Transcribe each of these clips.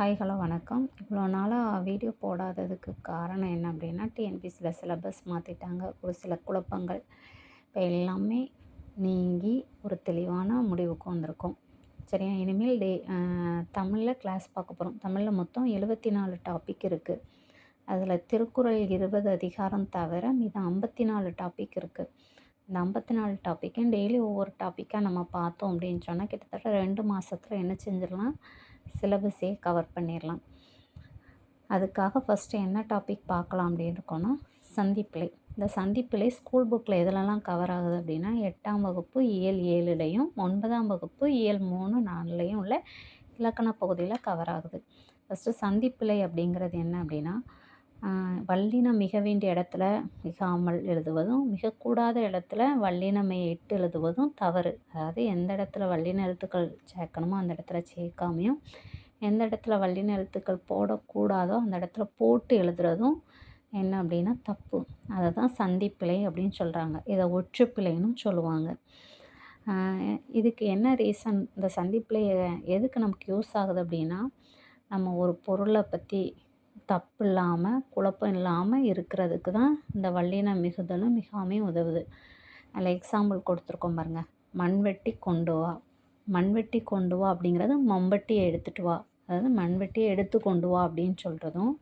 Hi hello வணக்கம். இவ்வளோ நாளாக வீடியோ போடாததுக்கு காரணம் என்ன அப்படின்னா டிஎன்பிசியில் சிலபஸ் மாற்றிட்டாங்க ஒரு சில குழப்பங்கள். இப்போ எல்லாமே நீங்கி ஒரு தெளிவான முடிவுக்கு வந்திருக்கோம். சரியா? இனிமேல் டே தமிழில் கிளாஸ் பார்க்க போகிறோம் தமிழில் மொத்தம் எழுபத்தி நாலு டாபிக் இருக்குது அதில் திருக்குறள் இருபது அதிகாரம் தவிர மீதம் ஐம்பத்தி நாலு டாபிக் இருக்குது இந்த ஐம்பத்தி நாலு டாப்பிக்கும் டெய்லி ஒவ்வொரு டாப்பிக்காக நம்ம பார்த்தோம் அப்படின்னு சொன்னால் கிட்டத்தட்ட ரெண்டு மாதத்தில் என்ன செஞ்சிடலாம்? சிலபஸே கவர் பண்ணிடலாம் அதுக்காக ஃபஸ்ட்டு என்ன டாபிக் பார்க்கலாம் அப்படின்னு இருக்கோன்னா சந்திப்பிலை. இந்த சந்திப்பிலை ஸ்கூல் புக்கில் எதுலலாம் கவர் ஆகுது அப்படின்னா எட்டாம் வகுப்பு இயல் ஏழுலையும் ஒன்பதாம் வகுப்பு இயல் மூணு நாலுலேயும் உள்ள இலக்கண பகுதியில் கவர் ஆகுது. ஃபஸ்ட்டு சந்திப்பிலை அப்படிங்கிறது என்ன அப்படின்னா வல்லினம் மிக வேண்டிய இடத்துல மிகாமல் எழுதுவதும் மிகக்கூடாத இடத்துல வல்லினமை இட்டு எழுதுவதும் தவறு. அதாவது எந்த இடத்துல வல்லின எழுத்துக்கள் சேர்க்கணுமோ அந்த இடத்துல சேர்க்காமையும் எந்த இடத்துல வல்லின எழுத்துக்கள் போடக்கூடாதோ அந்த இடத்துல போட்டு எழுதுறதும் என்ன அப்படின்னா தப்பு. அதை தான் சந்திப்பிழை அப்படின்னு சொல்கிறாங்க இதை ஒற்றுப்பிழைன்னு சொல்லுவாங்க. இதுக்கு என்ன ரீசன் இந்த சந்திப்பிழை எதுக்கு நமக்கு யூஸ் ஆகுது அப்படின்னா நம்ம ஒரு பொருளை பற்றி தப்பு இல்லாமல் குழப்பம் இல்லாமல் இருக்கிறதுக்கு தான் இந்த வல்லின மிகுதலும் மிகாமையும் உதவுது. அதில் எக்ஸாம்பிள் கொடுத்துருக்கோம் பாருங்கள் மண்வெட்டி கொண்டு வா. மண்வெட்டி கொண்டு வா அப்படிங்கிறது மம்பட்டியை எடுத்துகிட்டு வா. அதாவது மண்வெட்டியை எடுத்து கொண்டு வா அப்படின்னு சொல்கிறதும்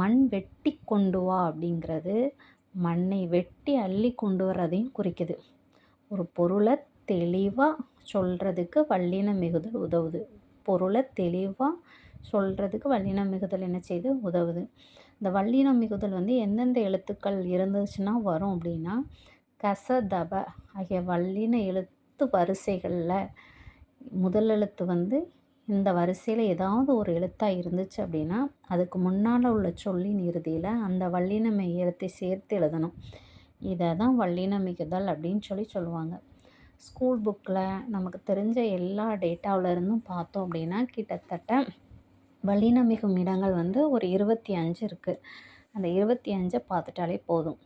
மண் வெட்டி கொண்டு வா அப்படிங்கிறது மண்ணை வெட்டி அள்ளி கொண்டு வர்றதையும் குறிக்குது. ஒரு பொருளை தெளிவாக சொல்கிறதுக்கு வல்லின மிகுதல் உதவுது. பொருளை தெளிவாக சொல்கிறதுக்கு வல்லினம் மிகுதல் என்ன செய்து உதவுது. இந்த வல்லினம் மிகுதல் வந்து எந்தெந்த எழுத்துக்கள் இருந்துச்சுன்னா வரும் அப்படின்னா கசதப ஆகிய வல்லின எழுத்து வரிசைகளில் முதல் எழுத்து வந்து இந்த வரிசையில் ஏதாவது ஒரு எழுத்தாக இருந்துச்சு அப்படின்னா அதுக்கு முன்னால் உள்ள சொல்லின் இறுதியில் அந்த வல்லின எழுத்தை சேர்த்து எழுதணும். இதை தான் வல்லின மிகுதல் அப்படின்னு சொல்லி சொல்லுவாங்க. ஸ்கூல் புக்கில் நமக்கு தெரிஞ்ச எல்லா டேட்டாவிலருந்தும் பார்த்தோம் அப்படின்னா கிட்டத்தட்ட வல்லினமிகும் இடங்கள் வந்து ஒரு இருபத்தி அஞ்சு இருக்குது அந்த இருபத்தி அஞ்சை பார்த்துட்டாலே போதும்.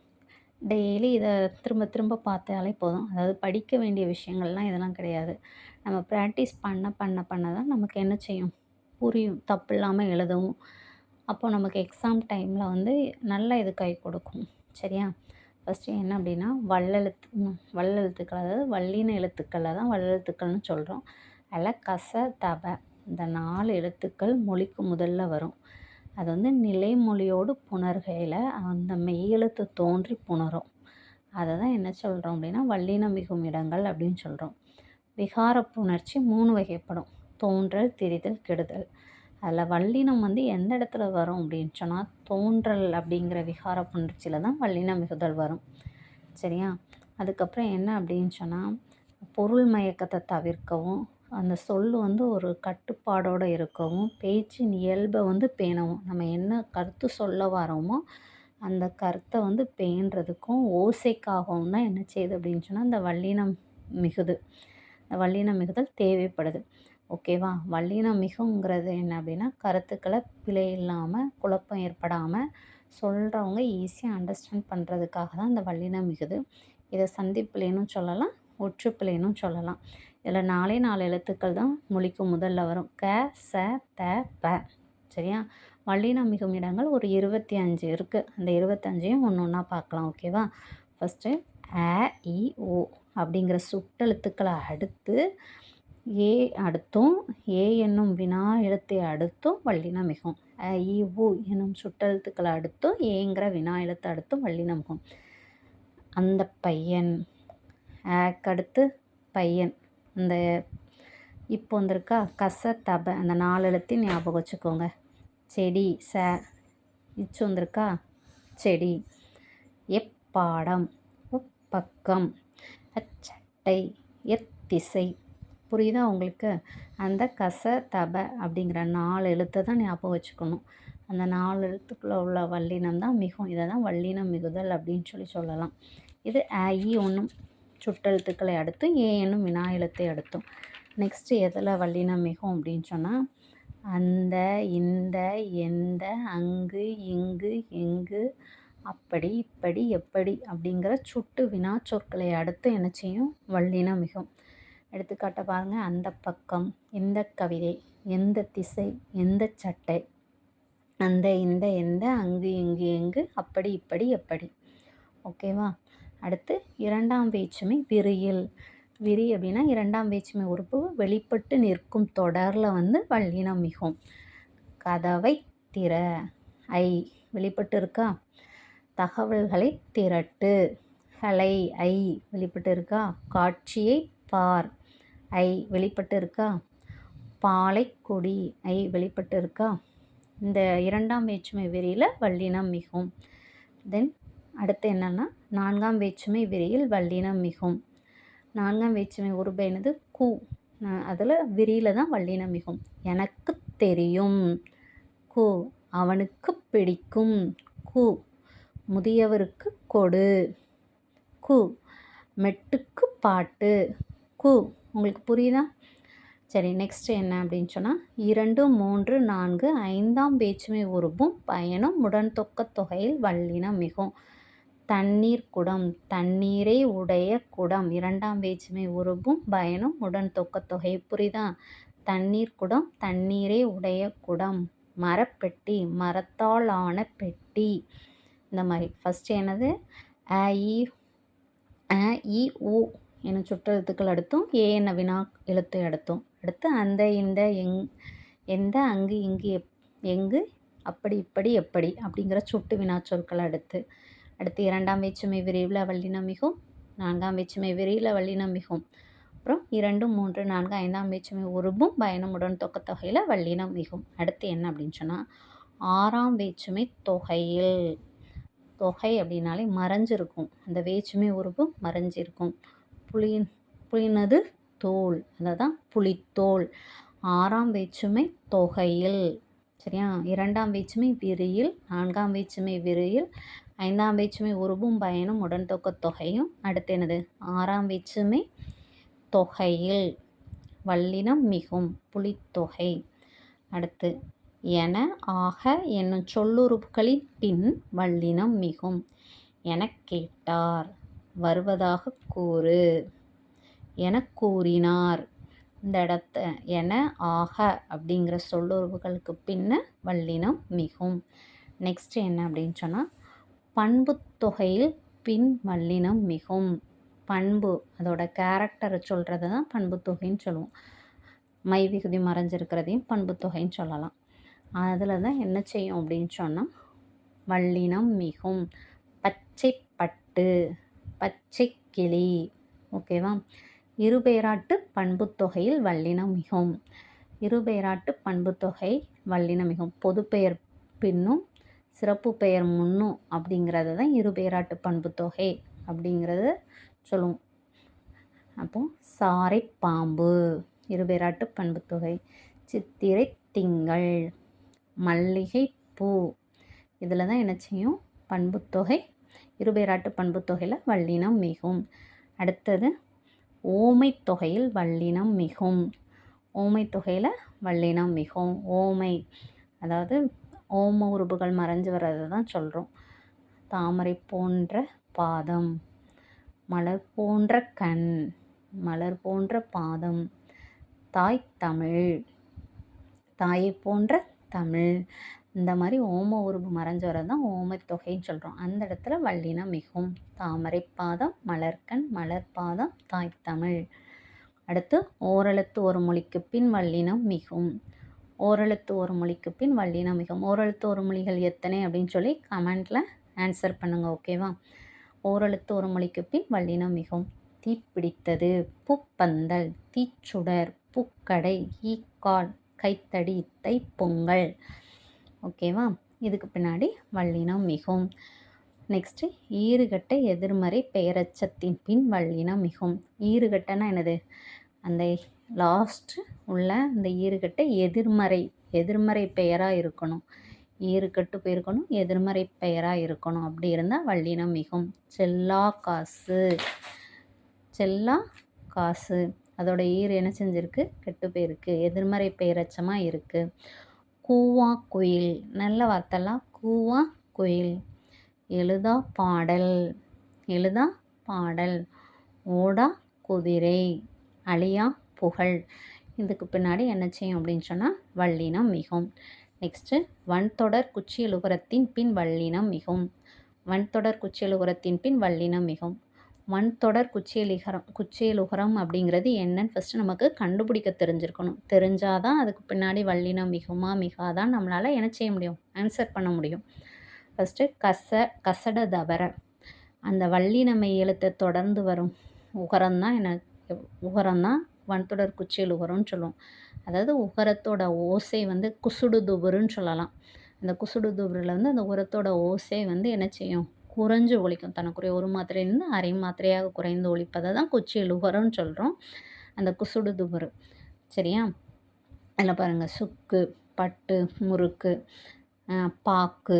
டெய்லி இதை திரும்ப திரும்ப பார்த்தாலே போதும். அதாவது படிக்க வேண்டிய விஷயங்கள்லாம் இதெல்லாம் கிடையாது. நம்ம ப்ராக்டிஸ் பண்ண பண்ண பண்ண தான் நமக்கு என்ன செய்யும்? புரியும். தப்பு இல்லாமல் எழுதவும் அப்போ நமக்கு எக்ஸாம் டைமில் வந்து நல்ல இது கை கொடுக்கும். சரியா? ஃபஸ்ட்டு என்ன அப்படின்னா வல்லெழுத்து வல்லெழுத்துக்கள். அதாவது வல்லின எழுத்துக்களில் தான் வல்லெழுத்துக்கள்னு சொல்கிறோம் அதில் கச தப. இந்த நாலு எழுத்துக்கள் மொழிக்கு முதல்ல வரும். அது வந்து நிலைமொழியோடு புணர்கையில் அந்த மெய்யெழுத்து தோன்றி புணரும். அதை தான் என்ன சொல்கிறோம் அப்படின்னா வல்லின மிகும் இடங்கள் அப்படின்னு சொல்கிறோம் விகார புணர்ச்சி மூணு வகைப்படும். தோன்றல் திரிதல் கெடுதல். அதில் வல்லினம் வந்து எந்த இடத்துல வரும் அப்படின்னு சொன்னால் தோன்றல் அப்படிங்கிற விகார புணர்ச்சியில் தான் வல்லின மிகுதல் வரும். சரியா? அதுக்கப்புறம் என்ன அப்படின்னு சொன்னால் பொருள் மயக்கத்தை தவிர்க்கவும் அந்த சொல் வந்து ஒரு கட்டுப்பாடோடு இருக்கவும் பேச்சின் இயல்பை வந்து பேணவும். நம்ம என்ன கருத்து சொல்ல வரோமோ அந்த கருத்தை வந்து பேணுறதுக்கும் ஓசைக்காகவும் தான் என்ன செய்யுது அப்படின்னு சொன்னால் இந்த வல்லினம் மிகுது. இந்த வல்லினம் மிகுதல் தேவைப்படுது. ஓகேவா வல்லினம் மிகுங்கிறது என்ன அப்படின்னா கருத்துக்களை பிழை இல்லாமல் குழப்பம் ஏற்படாமல் சொல்கிறவங்க ஈஸியாக அண்டர்ஸ்டாண்ட் பண்ணுறதுக்காக தான் இந்த வல்லினம் மிகுது. இதை சந்திப்பிள்ளைன்னு சொல்லலாம் ஒற்றுப்பிள்ளைன்னு சொல்லலாம். இதில் நாலே நாலு எழுத்துக்கள் தான் மொழிக்கு முதல்ல வரும். க ச த ப. சரியா? வல்லினம் மிகும் இடங்கள் ஒரு இருபத்தி அஞ்சு இருக்குது அந்த இருபத்தஞ்சையும் ஒன்று ஒன்றா பார்க்கலாம் ஓகேவா ஃபஸ்ட்டு அ இ ஓ அப்படிங்கிற சுட்டெழுத்துக்களை அடுத்து ஏ அடுத்தும் ஏ என்னும் வினா எழுத்தை அடுத்தும் வல்லினம் மிகும் அ இ உ என்னும் சுட்டெழுத்துக்களை அடுத்தும் ஏங்கிற வினா எழுத்தை அடுத்தும் வல்லினம் மிகும் அந்த பையன் அடுத்து பையன். இந்த இப்போ வந்திருக்கா கச தப அந்த நாலு எழுத்தையும் ஞாபகம் வச்சுக்கோங்க. செடி ச இச்சு வந்திருக்கா? செடி. எப்பாடம்? உப்பக்கம். அச்சட்டை. எத்திசை. புரியுதா உங்களுக்கு? அந்த கச தப அப்படிங்கிற நாலு எழுத்தை தான் ஞாபகம் வச்சுக்கணும். அந்த நாலு எழுத்துக்குள்ளே உள்ள வல்லினம் தான் மிகும். இதை தான் வல்லினம் மிகுதல் அப்படின்னு சொல்லி சொல்லலாம். இது ஐ ஒன்றும் சுட்டெழுத்துக்களை அடுத்தும் ஏ என்னும் வினா எழுத்தை அடுத்தும். நெக்ஸ்ட்டு எதில் வல்லினம் மிகும் அப்படின்னு சொன்னால் அந்த இந்த எந்த அங்கு இங்கு எங்கு அப்படி இப்படி எப்படி அப்படிங்கிற சுட்டு வினா சொற்களை அடுத்து என்ன செய்யும்? வல்லினம் மிகும். எடுத்துக்காட்ட பாருங்கள் அந்த பக்கம் இந்த கவிதை எந்த திசை எந்த சட்டை அந்த இந்த எந்த அங்கு இங்கு எங்கு அப்படி இப்படி எப்படி. ஓகேவா? அடுத்து இரண்டாம் வேற்றுமை விரியில். விரி அப்படின்னா இரண்டாம் வேற்றுமை உறுப்பு வெளிப்பட்டு நிற்கும் தொடரில் வந்து வல்லினம் மிகும். கதவை திற. ஐ. வெளிப்பட்டு இருக்கா? தகவல்களை திரட்டு. ஹலை ஐ. வெளிப்பட்டு இருக்கா? காட்சியை பார். ஐ. வெளிப்பட்டு இருக்கா? பாலைக்கொடி. ஐ. வெளிப்பட்டு இருக்கா? இந்த இரண்டாம் வேற்றுமை விரியில் வல்லினம் மிகும். தென் அடுத்து என்னென்னா நான்காம் வேற்றுமை விரியில் வல்லினம் மிகும். நான்காம் வேற்றுமை உருபைனது கூ. அதில் விரியில் தான் வல்லினம் மிகும். எனக்கு தெரியும். கு. அவனுக்கு பிடிக்கும். கு. முதியவருக்கு கொடு. கு. மெட்டுக்கு பாட்டு. கூ. உங்களுக்கு புரியுதா? சரி நெக்ஸ்ட் என்ன அப்படின்னு சொன்னால் இரண்டு மூன்று நான்கு ஐந்தாம் வேற்றுமை உருவும் பயனும் உடன் தொக்க தொகையில் வல்லினம் மிகும். தண்ணீர் குடம் தண்ணீரை உடைய குடம். இரண்டாம் வேற்றுமை உருவும் பயனும் உடன் தொக்க தொகை. புரியுதா தண்ணீர் குடம் தண்ணீரை உடைய குடம். மரப்பெட்டி மரத்தால் ஆன பெட்டி. இந்த மாதிரி. ஃபஸ்ட்டு என்னது? அ இ அ இ உ என சுற்றெழுத்துக்கள் அடுத்தும் ஏ என்ன வினா எழுத்து அடுத்தும். அடுத்து அந்த இந்த எங் எந்த அங்கு இங்கு எப் எங்கு அப்படி இப்படி எப்படி அப்படிங்கிற சுட்டு வினா சொற்கள் அடுத்து இரண்டாம் வேற்றுமை விரைவில் வல்லினம் மிகும் நான்காம் வேற்றுமை விரைவில் வல்லினம் மிகும் அப்புறம் இரண்டு மூன்று நான்கு ஐந்தாம் வேற்றுமை உருவும் பயணமுடன் தொகையில் வல்லினம் மிகும் அடுத்து என்ன அப்படின்னு சொன்னால் ஆறாம் வேற்றுமை தொகையில். தொகை அப்படின்னாலே மறைஞ்சிருக்கும். அந்த வேற்றுமை உருவும் மறைஞ்சிருக்கும். புளி புளினது தோல் அதை தான் புளித்தோல். ஆறாம் வேற்றுமை தொகையில். சரியா? இரண்டாம் வீச்சுமை விரியில் நான்காம் வீச்சுமை விரியில் ஐந்தாம் வேற்றுமை உருவும் பயனும் உடன் தொக்க தொகையும். அடுத்து என்னது? ஆறாம் வீச்சுமை தொகையில் வல்லினம் மிகும் புலித்தொகை அடுத்து என ஆக என்னும் சொல்லுறுப்புகளின் பின் வல்லினம் மிகும். எனக் கேட்டார் வருவதாக கூறு. என கூறினார் இந்த இடத்த என ஆக அப்படிங்கிற சொல்லுறவுகளுக்கு பின்ன வல்லினம் மிகும். நெக்ஸ்ட் என்ன அப்படின்னு சொன்னால் பண்பு தொகையில் பின் வல்லினம் மிகும். பண்பு அதோட கேரக்டரை சொல்கிறத தான் பண்பு தொகைன்னு சொல்லுவோம். மை விகுதி மறைஞ்சிருக்கிறதையும் பண்பு தொகைன்னு சொல்லலாம். அதில் தான் என்ன செய்யும் அப்படின்னு சொன்னால் வல்லினம் மிகும். பச்சை பட்டு பச்சை கிளி ஓகேவா இருபெயராட்டு பண்புத்தொகையில் வல்லினம் மிகும். இருபெயராட்டு பண்புத்தொகை வல்லினம் மிகும். பொதுப்பெயர் பின்னும் சிறப்பு பெயர் முன்னும் அப்படிங்கிறது தான் இருபெயராட்டு பண்புத்தொகை அப்படிங்கிறது சொல்லுவோம் அப்போ சாரை பாம்பு இருபெயராட்டு பண்புத்தொகை. சித்திரை திங்கள் மல்லிகை பூ. இதில் தான் என்ன செய்யும்? பண்புத்தொகை இருபெயராட்டு பண்புத்தொகையில் வல்லினம் மிகும். அடுத்தது ஓமை தொகையில் வல்லினம் மிகும். ஓமைத்தொகையில் வல்லினம் மிகும். ஓமை அதாவது ஓம உறுப்புகள் மறைஞ்சு வர்றதை தான் சொல்கிறோம் தாமரை போன்ற பாதம் மலர் போன்ற கண் மலர் போன்ற பாதம் தாய் தமிழ் தாயை போன்ற தமிழ் இந்த மாதிரி ஓம உருவு மறைஞ்சவரை வரது தான் தொகைன்னு சொல்கிறோம் அந்த இடத்துல வள்ளினா மிகும் தாமரை பாதம் மலர்கண் தாய் தமிழ். அடுத்து ஓரெழுத்து ஒரு மொழிக்கு பின் வள்ளினம் மிகும். ஓரெழுத்து ஒரு மொழிக்கு பின் வல்லினம் மிகும். ஓரெழுத்து ஒரு மொழிகள் எத்தனை அப்படின்னு சொல்லி கமெண்டில் ஆன்சர் பண்ணுங்கள் ஓகேவா ஓரெழுத்து ஒரு மொழிக்கு பின் வள்ளினம் மிகும். தீப்பிடித்தது பூப்பந்தல் தீச்சுடர் பூக்கடை ஈக்கால் கைத்தடி தைப்பொங்கல். ஓகேவா? இதுக்கு பின்னாடி வல்லினம் மிகும். நெக்ஸ்ட்டு ஈறுகட்ட எதிர்மறை பெயரச்சத்தின் பின் வல்லினம் மிகும். ஈறுகட்டனா என்னது? அந்த லாஸ்ட்டு உள்ள அந்த ஈறுகட்ட எதிர்மறை எதிர்மறை பெயராக இருக்கணும். ஈறுகட்டு போயிருக்கணும் எதிர்மறை பெயராக இருக்கணும். அப்படி இருந்தால் வல்லினம் மிகும். செல்லா காசு. செல்லா காசு. அதோட ஈர் என்ன செஞ்சுருக்கு? கெட்டு போயிருக்கு. எதிர்மறை பெயரச்சமாக இருக்குது கூவா குயில். நல்ல வார்த்தைலாம். கூவா குயில். எழுதா பாடல். எழுதா பாடல். ஓடா குதிரை. அழியா புகழ். இதுக்கு பின்னாடி என்ன செய்யும் அப்படின்னு சொன்னால் வள்ளினம் மிகும். நெக்ஸ்ட்டு வன்தொடர் குச்சியலுகரத்தின் பின் வள்ளினம் மிகும். வன்தொடர் குச்சியலுகரத்தின் பின் வள்ளினம் மிகும். வன்தொடர் குச்சியலிகரம் குச்சியலுகரம் அப்படிங்கிறது என்னன்னு ஃபஸ்ட்டு நமக்கு கண்டுபிடிக்க தெரிஞ்சிருக்கணும். தெரிஞ்சால் தான் அதுக்கு பின்னாடி வல்லினம் மிகுமா மிகாதான் நம்மளால் என்ன செய்ய முடியும்? ஆன்சர் பண்ண முடியும். ஃபஸ்ட்டு கச கசட தவற அந்த வல்லினமை எழுத்தை தொடர்ந்து வரும். உகரம் தான் என்ன உகரம் தான் வன்தொடர் குச்சியல் உகரம்னு சொல்லுவோம். அதாவது உகரத்தோட ஓசை வந்து குசுடு துபுருன்னு சொல்லலாம். அந்த குசுடு துபுரில் வந்து அந்த உரத்தோட ஓசை வந்து என்ன செய்யும்? குறைஞ்சு ஒழிக்கும் தனக்குரிய ஒரு மாத்திரையிலேருந்து அரை மாத்திரையாக குறைந்து ஒழிப்பதை தான் குச்சி எழுகுறோன்னு சொல்கிறோம் அந்த குசுடு துபுரு சரியா? அதில் பாருங்கள் சுக்கு பட்டு முறுக்கு பாக்கு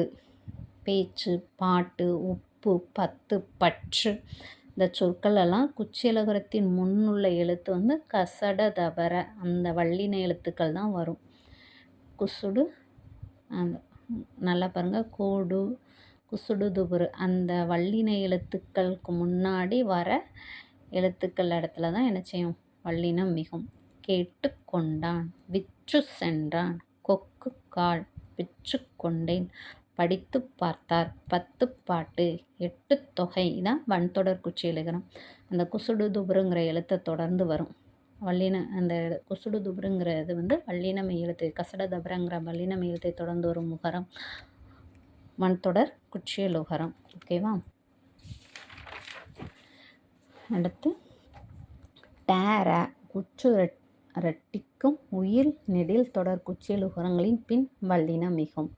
பேச்சு பாட்டு உப்பு பத்து பற்று. இந்த சொற்கள் எல்லாம் குச்சியலகரத்தின் முன்னுள்ள எழுத்து வந்து கசட தபர அந்த வள்ளின எழுத்துக்கள் தான் வரும். குசுடு அந்த நல்லா பாருங்கள் கோடு குசுடுதுபுரு அந்த வள்ளின எழுத்துக்களுக்கு முன்னாடி வர எழுத்துக்கள் இடத்துல தான் என்ன செய்யும்? வள்ளினம் மிகும். கேட்டு கொண்டான் விற்று சென்றான் கொக்கு கால் விற்று கொண்டேன். படித்து பார்த்தார் பத்து பாட்டு எட்டு தொகை தான் வன்தொடர் குச்சி எழுகிறோம். அந்த குசுடு துபுருங்கிற எழுத்தை தொடர்ந்து வரும். வல்லின அந்த குசுடு துபுருங்கிறது வந்து வல்லினமை எழுத்து கசட தபரங்கிற வல்லினமை எழுத்தை தொடர்ந்து வரும் முகரம். மண்தொடர் குச்சியலுகரம் ஓகேவா அடுத்து டேர குச்சு ரெட்டிக்கும் உயிர் நெடில் தொடர் குச்சியலுகரங்களின் பின் வல்லினம் மிகும்.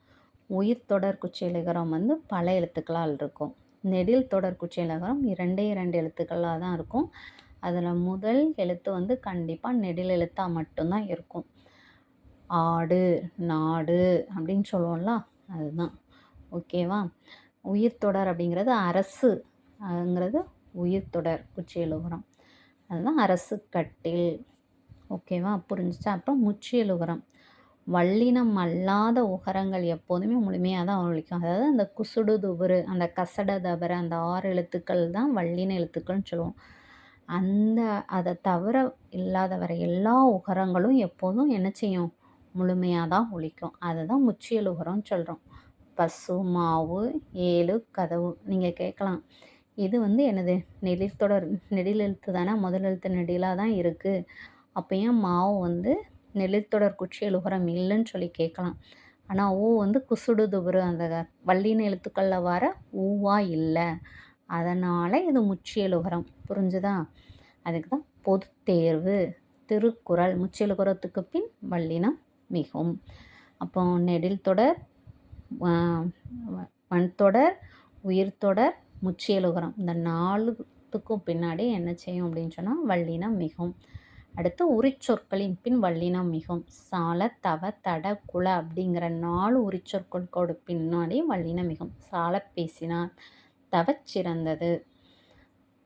உயிர் தொடர் குச்சியலுகரம் வந்து பல எழுத்துக்களால் இருக்கும். நெடில் தொடர் குச்சியலுகரம் இரண்டே இரண்டு எழுத்துக்களாக தான் இருக்கும். அதில் முதல் எழுத்து வந்து கண்டிப்பாக நெடில் எழுத்தாக மட்டும்தான் இருக்கும். ஆடு நாடு அப்படின்னு சொல்லுவோம்ல அதுதான். ஓகேவா உயிர் தொடர் அப்படிங்கிறது அரசு அதுங்கிறது உயிர் தொடர் குச்சியலுகரம் அதுதான் அரசு கட்டில். ஓகேவா புரிஞ்சிச்சா? அப்போ முச்சியலுகரம் வல்லினம் அல்லாத உகரங்கள் எப்போதுமே முழுமையாக தான் ஒழிக்கும் அதாவது அந்த குசுடு துபுரு அந்த கசட தபர அந்த ஆறு எழுத்துக்கள் தான் வல்லின எழுத்துக்கள்னு சொல்லுவோம். அந்த அதை தவிர இல்லாத வர எல்லா உகரங்களும் எப்போதும் என்ன செய்யும்? முழுமையாக தான் ஒழிக்கும். அதை தான் முச்சியல் உகரம்னு சொல்கிறோம் பசு மாவு ஏழு கதவு. நீங்கள் கேட்கலாம் இது வந்து என்னது? நெடில் தொடர் நெடில் எழுத்து தானே முதல் எழுத்து நெடிலாக தான் இருக்குது அப்போ ஏன் மாவு வந்து நெளித்தொடர் குச்சி எழுகுறம் இல்லைன்னு சொல்லி கேட்கலாம் ஆனால் ஊ வந்து குசுடு அந்த வள்ளின எழுத்துக்களில் வர ஊவா இல்லை. அதனால் இது முச்சியலுகரம் புரிஞ்சுதா? அதுக்கு தான் பொது தேர்வு திருக்குறள். முச்சியலுகரத்துக்கு பின் வள்ளினம் மிகும். அப்போ நெடில் தொடர் வன்தொடர் உயிர்த்தொடர் முச்சியலுகரம் இந்த நாலுத்துக்கும் பின்னாடி என்ன செய்யும் அப்படின்னு சொன்னால் வள்ளினம் மிகும். அடுத்து உரிச்சொற்களின் பின் வல்லினம் மிகும். சால தவ தட குல அப்படிங்கிற நாலு உரிச்சொற்களோட பின்னாடி வல்லினம் மிகும். சால பேசினார் தவச்சிறந்தது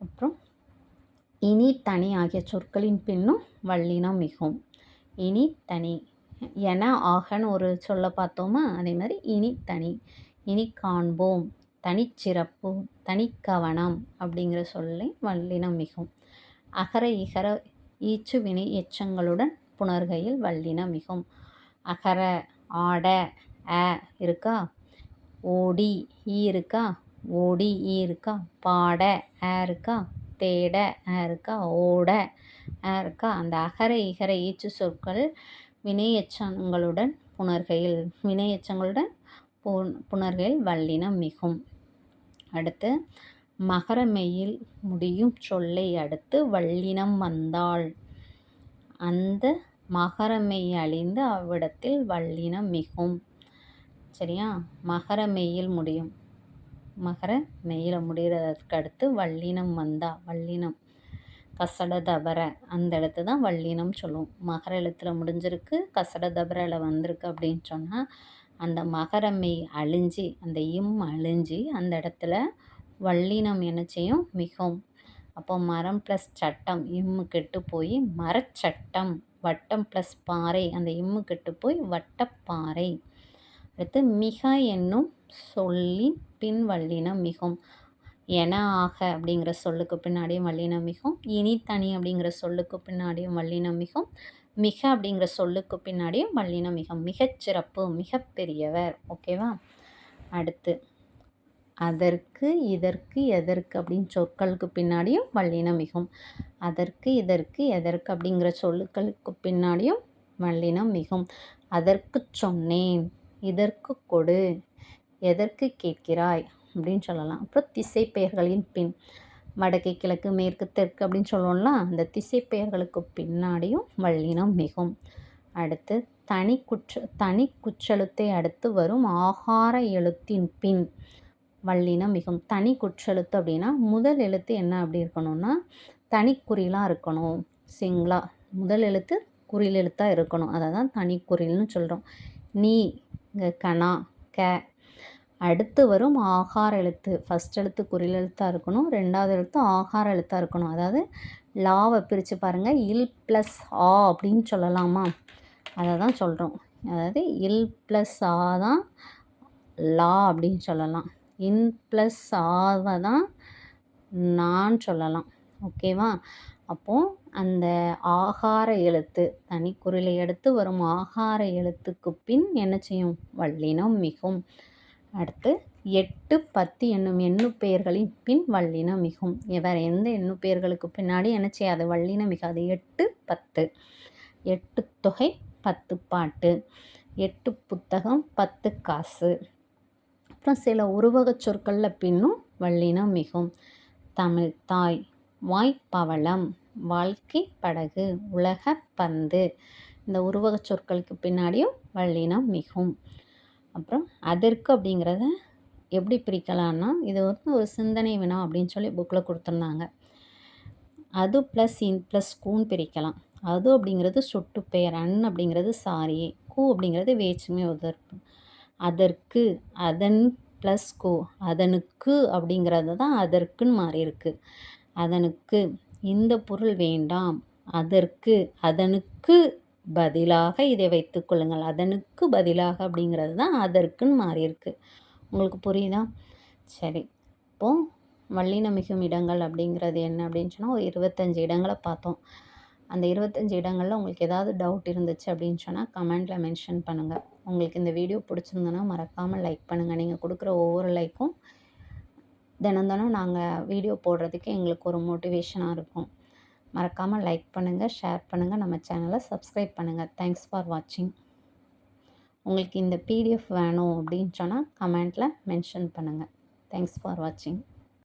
அப்புறம் இனி தனி ஆகிய சொற்களின் பின்னும் வல்லினம் மிகும். இனி தனி என ஆகன்னு ஒரு சொல்ல பார்த்தோமா? அதே மாதிரி இனி தனி இனி காண்போம் தனிச்சிறப்பு தனிக்கவனம் அப்படிங்கிற சொல்லி வல்லினம் மிகும். அகர இகர ஈச்சு வினை எச்சங்களுடன் புணர்கையில் வல்லினம் மிகும். அகர ஆட அ இருக்கா? ஓடி ஈ இருக்கா? ஓடி ஈ இருக்கா? பாட அ இருக்கா? தேட அ இருக்கா? ஓட அ இருக்கா? அந்த அகர இகர ஈச்சு சொற்கள் வினையச்சங்களுடன் புணர்கையில் வினையச்சங்களுடன் புணர்கையில் வல்லினம் மிகும். அடுத்து மகரமெயில் முடியும் சொல்லை அடுத்து வல்லினம் வந்தாள். அந்த மகரமெய் அழிந்து அவ்விடத்தில் வல்லினம் மிகும். சரியா? மகர மெயில் முடியும். மகர மெயில முடிகிறதற்கு அடுத்து வல்லினம் வந்தா வல்லினம் கசட தபர. அந்த இடத்து தான் வள்ளினம் சொல்லுவோம். மகர எழுத்தில் முடிஞ்சிருக்கு கசட தபரில் வந்திருக்கு அப்படின்னு சொன்னால் அந்த மகரமை அழிஞ்சி அந்த இம் அழிஞ்சி அந்த இடத்துல வள்ளினம் என்ன செய்யும்? மிகவும் அப்போ மரம் ப்ளஸ் சட்டம் இம்மு கெட்டு போய் மரச்சட்டம் வட்டம் ப்ளஸ் பாறை அந்த இம்மு கெட்டு போய் வட்டப்பாறை அடுத்து மிக என்னும் சொல்லின் பின் வள்ளினம் மிகும். என ஆக அப்படிங்கிற சொல்லுக்கு பின்னாடியும் வல்லினம் மிகும். இனி தனி அப்படிங்கிற சொல்லுக்கு பின்னாடியும் வல்லினம் மிகும். மிக அப்படிங்கிற சொல்லுக்கு பின்னாடியும் வல்லினம் மிகும். மிகச்சிறப்பு மிகப்பெரியவர் ஓகேவா? அடுத்து அதற்கு இதற்கு எதற்கு அப்படின்னு சொற்களுக்கு பின்னாடியும் வல்லினம் மிகும். அதற்கு இதற்கு எதற்கு அப்படிங்கிற சொல்லுக்களுக்கு பின்னாடியும் வல்லினம் மிகும். அதற்கு சொன்னேன் இதற்கு கொடு எதற்கு கேட்கிறாய்? அப்படின்னு சொல்லலாம். அப்புறம் திசை பெயர்களின் பின் வடக்கு கிழக்கு மேற்கு தெற்கு அப்படின்னு சொல்லுவோம்ல அந்த திசை பெயர்களுக்கு பின்னாடியும் வல்லினம் மிகும். அடுத்து தனி குற்ற தனி குற்றெழுத்தை அடுத்து வரும் ஆகார எழுத்தின் பின் வல்லினம் மிகும். தனி குற்றெழுத்து அப்படின்னா முதல் எழுத்து என்ன அப்படி இருக்கணும்னா தனிக்குறிலாக இருக்கணும். சிங்களா முதல் எழுத்து குறில் எழுத்தாக இருக்கணும். அதை தான் தனிக்குறில்னு சொல்கிறோம் நீ இங்கே கணா க அடுத்து வரும் ஆகார எழுத்து. ஃபஸ்ட் எழுத்து குறில் எழுத்தாக இருக்கணும். ரெண்டாவது எழுத்து ஆகார எழுத்தாக இருக்கணும். அதாவது லாவை பிரித்து பாருங்கள் இல் ப்ளஸ் ஆ அப்படின்னு சொல்லலாமா? அதை தான் சொல்கிறோம் அதாவது இல் ப்ளஸ் ஆ தான் லா அப்படின்னு சொல்லலாம். இன் ப்ளஸ் ஆவை தான் நான் சொல்லலாம். ஓகேவா? அப்போது அந்த ஆகார எழுத்து தனி தனிக்குறிலை எடுத்து வரும் ஆகார எழுத்துக்கு பின் என்ன செய்யும்? வல்லினம் மிகும். அடுத்து எட்டு பத்து என்னும் எண்ணு பெயர்களின் பின் வல்லின மிகும். வேறு எந்த எண்ணு பெயர்களுக்கு பின்னாடி என்ன செய்யாது? வல்லின மிகாது. எட்டு பத்து. எட்டு தொகை பத்து பாட்டு. எட்டு புத்தகம் பத்து காசு. அப்புறம் சில உருவக சொற்களில் பின்னும் வல்லினம் மிகும். தமிழ் தாய் வாய்ப்பவளம் வாழ்க்கை படகு உலக பந்து. இந்த உருவக சொற்களுக்கு பின்னாடியும் வல்லினம் மிகும். அப்புறம் அதற்கு அப்படிங்கிறத எப்படி பிரிக்கலான்னா இது வந்து ஒரு சிந்தனை வினா அப்படின்னு சொல்லி புக்கில் கொடுத்துருந்தாங்க. அது ப்ளஸ் இன் ப்ளஸ் கூன்னு பிரிக்கலாம். அது அப்படிங்கிறது சொட்டு பெயர் அன் அப்படிங்கிறது சாரி கூ அப்படிங்கிறது வேற்றுமை உதர்ப்பு. அதற்கு அதன் ப்ளஸ் கூ அதனுக்கு அப்படிங்கிறது தான் அதற்குன்னு மாறி இருக்குது அதனுக்கு இந்த பொருள் வேண்டாம் அதற்கு அதனுக்கு பதிலாக இதை வைத்து கொள்ளுங்கள். அதனுக்கு பதிலாக அப்படிங்கிறது தான் அதற்குன்னு மாறியிருக்கு. உங்களுக்கு புரியுதா? சரி. இப்போது வல்லின மிகும் இடங்கள் அப்படிங்கிறது என்ன அப்படின்னு சொன்னால் ஒரு இருபத்தஞ்சி இடங்களை பார்த்தோம். அந்த இருபத்தஞ்சி இடங்களில் உங்களுக்கு ஏதாவது டவுட் இருந்துச்சு அப்படின்னு சொன்னால் கமெண்டில் மென்ஷன் பண்ணுங்கள் உங்களுக்கு இந்த வீடியோ பிடிச்சிருந்ததுன்னா மறக்காமல் லைக் பண்ணுங்கள் நீங்கள் கொடுக்குற ஒவ்வொரு லைக்கும் தினம் தினம் நாங்கள் வீடியோ போடுறதுக்கு எங்களுக்கு ஒரு மோட்டிவேஷனாக இருக்கும். மறக்காமல் லைக் பண்ணுங்கள் ஷேர் பண்ணுங்கள் நம்ம சேனலை சப்ஸ்கிரைப் பண்ணுங்கள் தேங்க்ஸ் ஃபார் வாட்சிங் உங்களுக்கு இந்த பிடிஎஃப் வேணும் அப்படின்னு சொன்னால் கமெண்ட்டில் மென்ஷன் பண்ணுங்கள் தேங்க்ஸ் ஃபார் வாட்சிங்